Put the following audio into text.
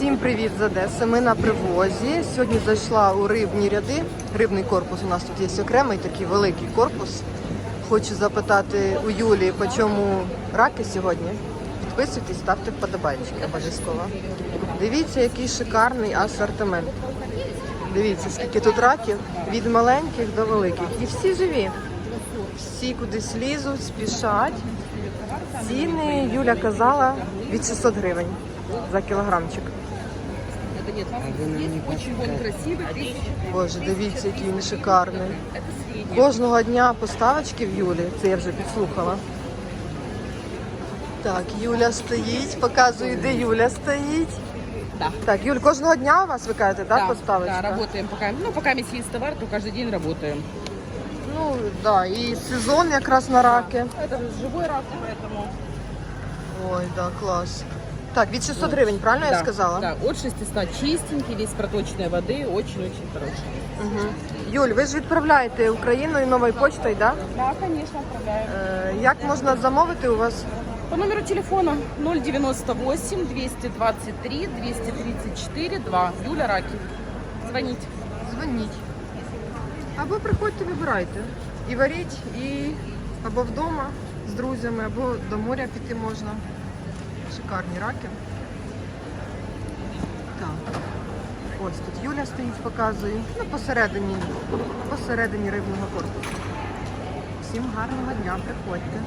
Всім привіт з Одеси. Ми на привозі. Сьогодні зайшла у рибні ряди. Рибний корпус у нас тут є окремий такий великий корпус. Хочу запитати у Юлії, по чому раки сьогодні. Підписуйтесь, ставте вподобайки обов'язково. Дивіться, який шикарний асортимент. Дивіться, скільки тут раків від маленьких до великих. І всі живі. Всі кудись лізуть, спішать. Ціни Юля казала від 600 гривень за кілограмчик Это нет, есть очень он красивый, тысяча. Боже, дивіться, який він шикарний. Это средний. Кожного дня поставочки в Юлі, це я вже підслухала. Так, Юля стоїть, показую, де Юля стоїть. Да. Так, Юль, кожного дня у вас ви кажете, так, да, поставочка? да, работаем пока. Ну, пока месяц есть товар, то каждый день работаем. Ну, да, і сезон якраз на раки. Это же живой рак, поэтому... Ой, да, клас. Так, від 600 гривень, правильно я да, сказала? Да, от 600 чистенький, весь проточной воды, очень-очень хороший. Угу. Юль, ви ж відправляєте Україною новою почтою, так? Да, конечно, отправляем. Е, як можна замовити у вас? По номеру телефона 098 223 234 2. Юля Раки. Звонить. Дзвоніть. Або приходьте, вибирайте. І варіть, і або вдома з друзями, або до моря піти можна. Шикарні раки. Так. Ось тут Юля стоїть, показує. Ну, посередині, посередині рибного корпусу. Всім гарного дня, приходьте.